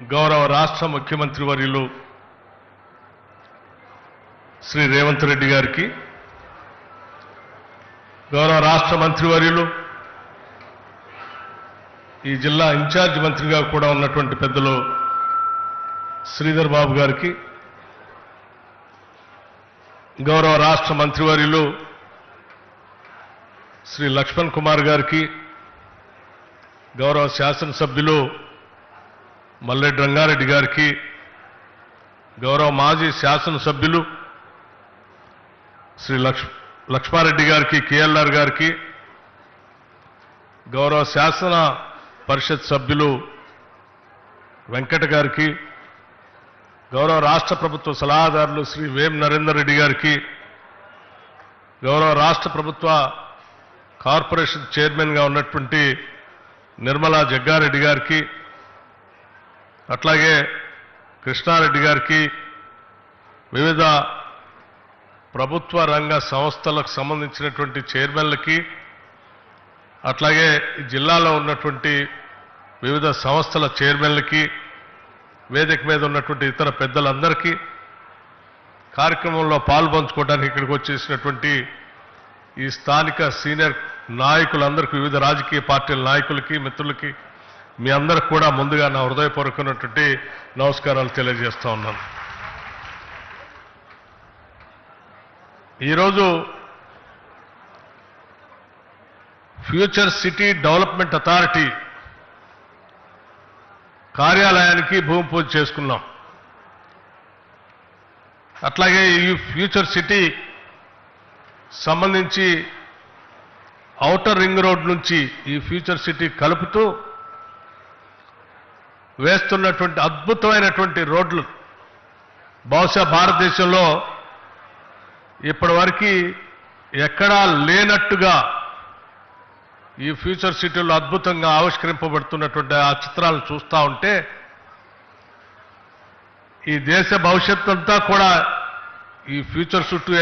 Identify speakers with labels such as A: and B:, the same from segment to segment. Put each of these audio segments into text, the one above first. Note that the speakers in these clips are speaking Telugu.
A: గౌరవ రాష్ట్ర ముఖ్యమంత్రి వర్యులు శ్రీ రేవంత్ రెడ్డి గారికి గౌరవ రాష్ట్ర మంత్రివర్యులు ఈ జిల్లా ఇన్ఛార్జ్ మంత్రిగా కూడా ఉన్నటువంటి పెద్దలు శ్రీధర్ బాబు గారికి గౌరవ రాష్ట్ర మంత్రివర్యులు శ్రీ లక్ష్మణ్ కుమార్ గారికి గౌరవ శాసనసభ్యులు మల్లెడ్డి రంగారెడ్డి గారికి గౌరవ మాజీ శాసనసభ్యులు శ్రీ లక్ష్ లక్ష్మారెడ్డి గారికి కేఎల్ఆర్ గారికి గౌరవ శాసన పరిషత్ సభ్యులు వెంకట గారికి గౌరవ రాష్ట్ర ప్రభుత్వ సలహాదారులు శ్రీ వేం నరేందర్ రెడ్డి గారికి గౌరవ రాష్ట్ర ప్రభుత్వ కార్పొరేషన్ చైర్మన్గా ఉన్నటువంటి నిర్మలా జగ్గారెడ్డి గారికి అట్లాగే కృష్ణారెడ్డి గారికి వివిధ ప్రభుత్వ రంగ సంస్థలకు సంబంధించినటువంటి చైర్మన్లకి అట్లాగే జిల్లాలో ఉన్నటువంటి వివిధ సంస్థల చైర్మన్లకి వేదిక మీద ఉన్నటువంటి ఇతర పెద్దలందరికీ కార్యక్రమంలో పాల్పంచుకోవడానికి ఇక్కడికి వచ్చేసినటువంటి ఈ స్థానిక సీనియర్ నాయకులందరికీ వివిధ రాజకీయ పార్టీల నాయకులకి మిత్రులకి మీ అందరికి కూడా ముందుగా నా హృదయపూర్వకమైనటువంటి నమస్కారాలు తెలియజేస్తూ ఉన్నాను. ఈరోజు ఫ్యూచర్ సిటీ డెవలప్మెంట్ అథారిటీ కార్యాలయానికి భూమి పూజ చేసుకున్నాం. అట్లాగే ఈ ఫ్యూచర్ సిటీ సంబంధించి ఔటర్ రింగ్ రోడ్ నుంచి ఈ ఫ్యూచర్ సిటీ కలుపుతూ వేస్తున్నటువంటి అద్భుతమైనటువంటి రోడ్లు. బహుశా భారతదేశంలో ఇప్పటివరకు ఎక్కడా లేనట్టుగా ఈ ఫ్యూచర్ సిటీలో అద్భుతంగా ఆవిష్కరింపబడుతున్నటువంటి ఆ చిత్రాలు చూస్తూ ఉంటే ఈ దేశ భవిష్యత్తు అంతా కూడా ఈ ఫ్యూచర్ చుట్టూ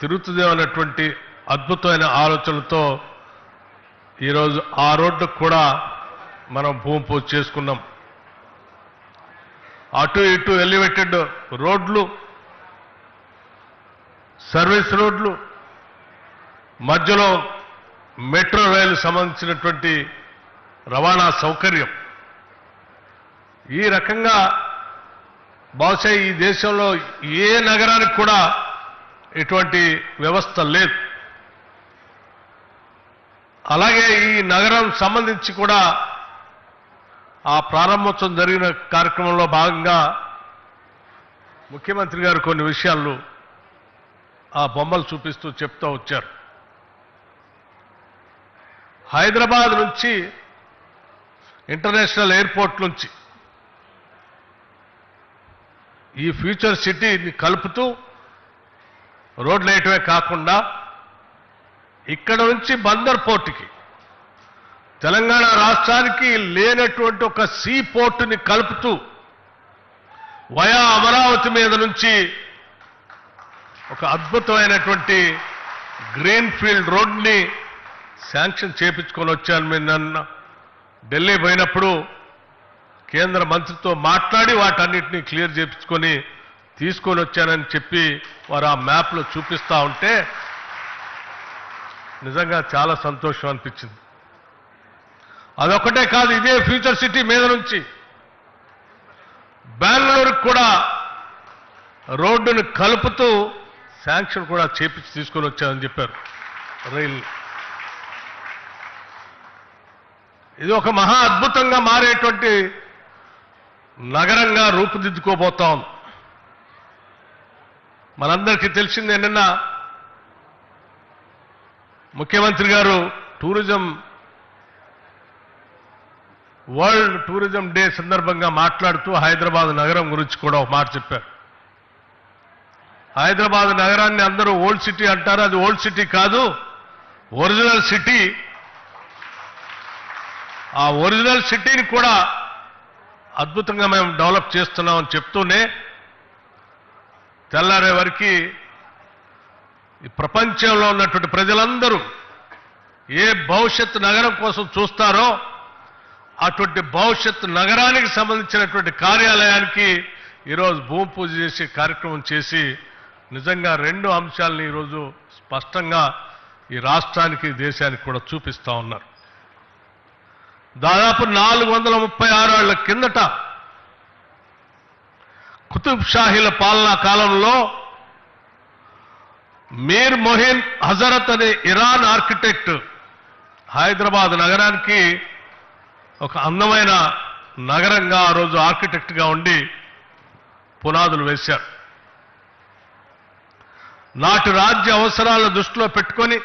A: తిరుగుతుందేమన్నటువంటి అద్భుతమైన ఆలోచనలతో ఈరోజు ఆ రోడ్డుకు కూడా మనం భూమి పూజ చేసుకున్నాం. అటు ఇటు ఎలివేటెడ్ రోడ్లు సర్వీస్ రోడ్లు మధ్యలో మెట్రో రైలు సంబంధించినటువంటి రవాణా సౌకర్యం. ఈ రకంగా బహుశా ఈ దేశంలో ఏ నగరానికి కూడా ఇటువంటి వ్యవస్థ లేదు. అలాగే ఈ నగరం సంబంధించి కూడా ఆ ప్రారంభోత్సవం జరిగిన కార్యక్రమంలో భాగంగా ముఖ్యమంత్రి గారు కొన్ని విషయాలు ఆ బొమ్మలు చూపిస్తూ చెప్తూ వచ్చారు. హైదరాబాద్ నుంచి ఇంటర్నేషనల్ ఎయిర్పోర్ట్ నుంచి ఈ ఫ్యూచర్ సిటీని కలుపుతూ రోడ్లు వేయటమే కాకుండా ఇక్కడ నుంచి బందర్ పోర్టుకి తెలంగాణ రాష్ట్రానికి లేనటువంటి ఒక సీ పోర్టుని కలుపుతూ వయా అమరావతి మీద నుంచి ఒక అద్భుతమైనటువంటి గ్రీన్ ఫీల్డ్ రోడ్ని శాంక్షన్ చేపించుకొని వచ్చాను మీరు నన్ను. ఢిల్లీ పోయినప్పుడు కేంద్ర మంత్రితో మాట్లాడి వాటన్నిటిని క్లియర్ చేపించుకొని తీసుకొని వచ్చానని చెప్పి వారు ఆ మ్యాప్లో చూపిస్తా ఉంటే నిజంగా చాలా సంతోషం అనిపించింది. అదొకటే కాదు ఇదే ఫ్యూచర్ సిటీ మీద నుంచి. బెంగళూరుకు కూడా రోడ్డును కలుపుతూ శాంక్షన్ కూడా చేపించి తీసుకొని వచ్చారని చెప్పారు రైల్. ఇది ఒక మహా అద్భుతంగా మారేటువంటి నగరంగా రూపుదిద్దుకోబోతాం మనందరికీ తెలిసింది ఏంటన్నా ముఖ్యమంత్రి గారు టూరిజం వరల్డ్ టూరిజం డే సందర్భంగా మాట్లాడుతూ హైదరాబాద్ నగరం గురించి కూడా ఒక మాట చెప్పారు. హైదరాబాద్ నగరాన్ని అందరూ ఓల్డ్ సిటీ అంటారు అది ఓల్డ్ సిటీ కాదు ఒరిజినల్ సిటీ. ఆ ఒరిజినల్ సిటీని కూడా అద్భుతంగా మేము డెవలప్ చేస్తున్నామని చెప్తూనే తెల్లారే వరకు ఈ ప్రపంచంలో ఉన్నటువంటి ప్రజలందరూ ఏ భవిష్యత్ నగరం కోసం చూస్తారో అటువంటి భవిష్యత్తు నగరానికి సంబంధించినటువంటి కార్యాలయానికి ఈరోజు భూమి పూజ చేసి కార్యక్రమం చేసి నిజంగా రెండు అంశాలని ఈరోజు స్పష్టంగా ఈ రాష్ట్రానికి దేశానికి కూడా చూపిస్తా ఉన్నారు. దాదాపు నాలుగు వందల ముప్పై ఆరు ఏళ్ళ కిందట కుతుబ్ షాహీల పాలనా కాలంలో మీర్ మొహిన్ హజరత్ అనే ఇరాన్ ఆర్కిటెక్ట్ హైదరాబాద్ నగరానికి ఒక అందమైన నగరంగా ఆ రోజు ఆర్కిటెక్ట్గా ఉండి పునాదులు వేశారు. నాటి రాజ్య అవసరాలను దృష్టిలో పెట్టుకొని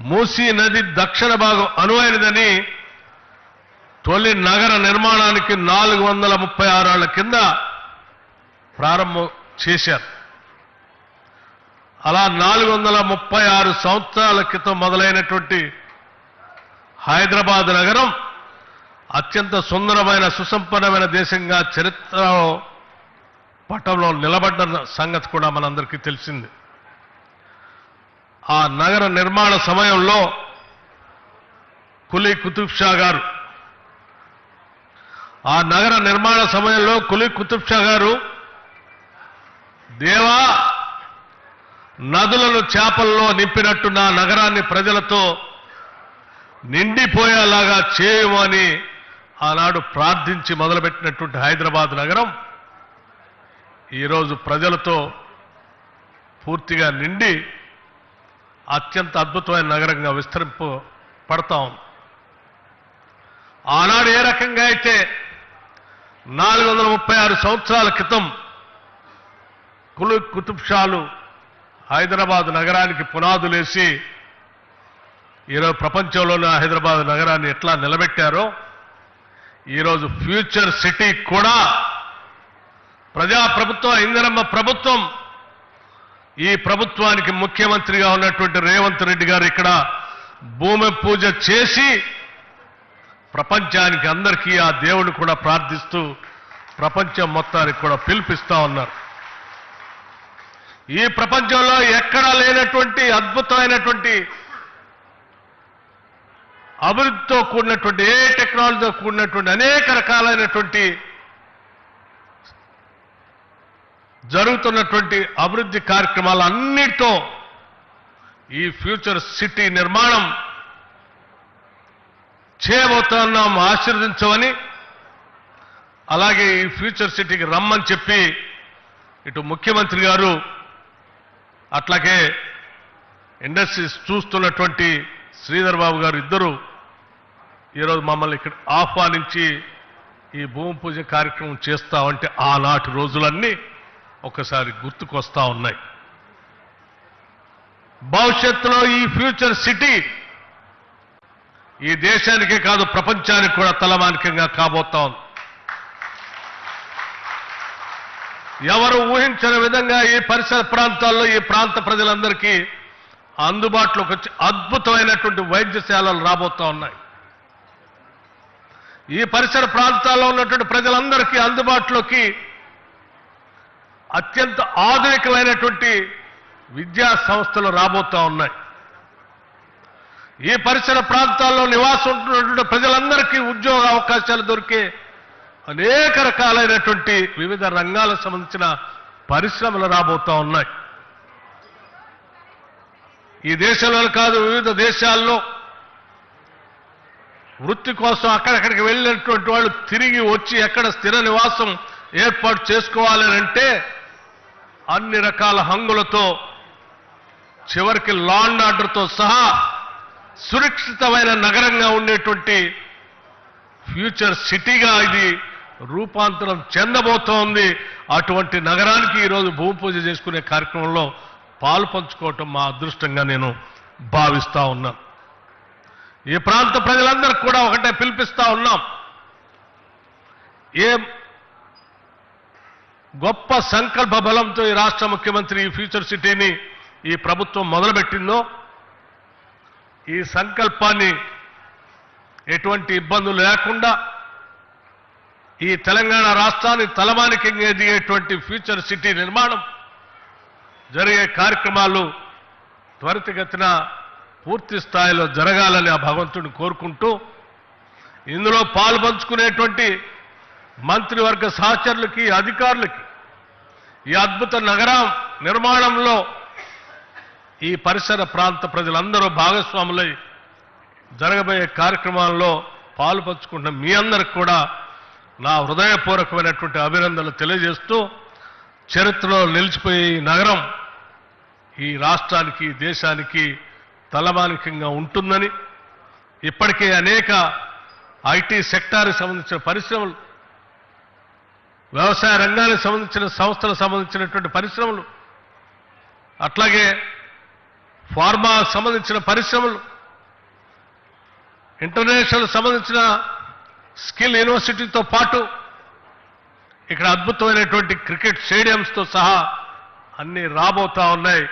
A: మూసీ నది దక్షిణ భాగం అనువైనదని తొలి నగర నిర్మాణానికి నాలుగు వందల ముప్పై ఆరేళ్ళ కింద ప్రారంభం చేశారు. అలా నాలుగు వందల ముప్పై ఆరు సంవత్సరాల క్రితం మొదలైనటువంటి హైదరాబాద్ నగరం అత్యంత సుందరమైన సుసంపన్నమైన దేశంగా చరిత్ర పటంలో నిలబడ్డ సంగతి కూడా మనందరికీ తెలిసింది. ఆ నగర నిర్మాణ సమయంలో కులీ కుతుబ్ షా గారు ఆ నగర నిర్మాణ సమయంలో కులీ కుతుబ్ షా గారు దేవా నదులను చేపల్లో నింపినట్టు నా నగరాన్ని ప్రజలతో నిండిపోయేలాగా చేయమని ఆనాడు ప్రార్థించి మొదలుపెట్టినటువంటి హైదరాబాద్ నగరం ఈరోజు ప్రజలతో పూర్తిగా నిండి అత్యంత అద్భుతమైన నగరంగా విస్తరింపు పడతా ఉంది. ఆనాడు ఏ రకంగా అయితే నాలుగు వందల ముప్పై ఆరు సంవత్సరాల క్రితం కులు కుతుబ్షాలు హైదరాబాద్ నగరానికి పునాదులేసి ఈరోజు ప్రపంచంలోనే హైదరాబాద్ నగరాన్ని ఎట్లా నిలబెట్టారో ఈరోజు ఫ్యూచర్ సిటీ కూడా ప్రజా ప్రభుత్వం ఇందిరమ్మ ప్రభుత్వం ఈ ప్రభుత్వానికి ముఖ్యమంత్రిగా ఉన్నటువంటి రేవంత్ రెడ్డి గారు ఇక్కడ భూమి పూజ చేసి ప్రపంచానికి అందరికీ ఆ దేవుడు కూడా ప్రార్థిస్తూ ప్రపంచం మొత్తానికి కూడా పిలిపిస్తా ఉన్నారు. ఈ ప్రపంచంలో ఎక్కడా లేనటువంటి అద్భుతమైనటువంటి అభివృద్ధితో కూడినటువంటి ఏ టెక్నాలజీతో కూడినటువంటి అనేక రకాలైనటువంటి జరుగుతున్నటువంటి అభివృద్ధి కార్యక్రమాలన్నిటితో ఈ ఫ్యూచర్ సిటీ నిర్మాణం చేయబోతున్నాం ఆశీర్వదించమని అలాగే ఈ ఫ్యూచర్ సిటీకి రమ్మని చెప్పి ఇటు ముఖ్యమంత్రి గారు అట్లాగే ఇండస్ట్రీస్ చూస్తున్నటువంటి శ్రీధర్ బాబు గారు ఇద్దరు ఈరోజు మమ్మల్ని ఇక్కడ ఆహ్వానించి ఈ భూమి పూజ కార్యక్రమం చేస్తామంటే ఆనాటి రోజులన్నీ ఒకసారి గుర్తుకొస్తా ఉన్నాయి. భవిష్యత్తులో ఈ ఫ్యూచర్ సిటీ ఈ దేశానికే కాదు ప్రపంచానికి కూడా తలమానికంగా కాబోతా ఉంది. ఎవరు ఊహించని విధంగా ఈ పరిసర ప్రాంతాల్లో ఈ ప్రాంత ప్రజలందరికీ అందుబాటులోకి వచ్చి అద్భుతమైనటువంటి వైద్యశాలలు రాబోతా ఉన్నాయి. ఈ పరిసర ప్రాంతాల్లో ఉన్నటువంటి ప్రజలందరికీ అందుబాటులోకి అత్యంత ఆధునికమైనటువంటి విద్యా సంస్థలు రాబోతా ఉన్నాయి. ఈ పరిసర ప్రాంతాల్లో నివాసం ఉంటున్నటువంటి ప్రజలందరికీ ఉద్యోగ అవకాశాలు దొరికే అనేక రకాలైనటువంటి వివిధ రంగాలకు సంబంధించిన పరిశ్రమలు రాబోతా ఉన్నాయి. ఈ దేశంలో కాదు వివిధ దేశాల్లో వృత్తి కోసం అక్కడక్కడికి వెళ్ళినటువంటి వాళ్ళు తిరిగి వచ్చి ఎక్కడ స్థిర నివాసం ఏర్పాటు చేసుకోవాలని అంటే అన్ని రకాల హంగులతో చివరికి లాండ్ ఆర్డర్తో సహా సురక్షితమైన నగరంగా ఉండేటువంటి ఫ్యూచర్ సిటీగా ఇది రూపాంతరం చెందబోతోంది. అటువంటి నగరానికి ఈరోజు భూమి పూజ చేసుకునే కార్యక్రమంలో పాలు పంచుకోవటం మా అదృష్టంగా నేను భావిస్తా ఉన్నాను ఈ ప్రాంత ప్రజలందరికీ కూడా ఒకటే పిలిపిస్తూ ఉన్నాం. ఏ గొప్ప సంకల్ప బలంతో ఈ రాష్ట్ర ముఖ్యమంత్రి ఈ ఫ్యూచర్ సిటీని ఈ ప్రభుత్వం మొదలుపెట్టిందో ఈ సంకల్పాన్ని ఎటువంటి ఇబ్బందులు లేకుండా ఈ తెలంగాణ రాష్ట్రాన్ని తలమానికంగా ఎదిగేటువంటి ఫ్యూచర్ సిటీ నిర్మాణం జరిగే కార్యక్రమాలు త్వరితగతిన పూర్తి స్థాయిలో జరగాలని ఆ భగవంతుడిని కోరుకుంటూ ఇందులో పాలు పంచుకునేటువంటి మంత్రివర్గ సహచరులకి అధికారులకి ఈ అద్భుత నగరం నిర్మాణంలో ఈ పరిసర ప్రాంత ప్రజలందరూ భాగస్వాములై జరగబోయే కార్యక్రమాల్లో పాలు పంచుకుంటున్న మీ అందరికి కూడా నా హృదయపూర్వకమైనటువంటి అభినందనలు తెలియజేస్తూ చరిత్రలో నిలిచిపోయే నగరం ఈ రాష్ట్రానికి దేశానికి తలమానికంగా ఉంటుందని ఇప్పటికే అనేక ఐటీ సెక్టార్కి సంబంధించిన పరిశ్రమలు వ్యవసాయ రంగానికి సంబంధించిన సంస్థలకు సంబంధించినటువంటి పరిశ్రమలు అట్లాగే ఫార్మా సంబంధించిన పరిశ్రమలు ఇంటర్నేషనల్ సంబంధించిన స్కిల్ యూనివర్సిటీతో పాటు ఇక్కడ అద్భుతమైనటువంటి క్రికెట్ స్టేడియంస్తో సహా అన్ని రాబోతా ఉన్నాయి.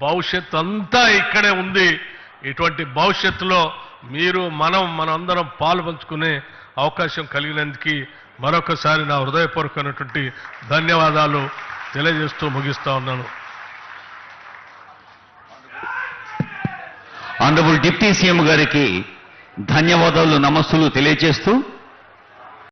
A: భవిష్యత్తు అంతా ఇక్కడే ఉంది. ఇటువంటి భవిష్యత్తులో మీరు మనం మనందరం పాలు పంచుకునే అవకాశం కలిగినందుకు మరొకసారి నా హృదయపూర్వకమైనటువంటి ధన్యవాదాలు తెలియజేస్తూ ముగిస్తా ఉన్నాను.
B: ఆనరబుల్ డిప్యూటీ సీఎం గారికి ధన్యవాదాలు నమస్సులు తెలియజేస్తూ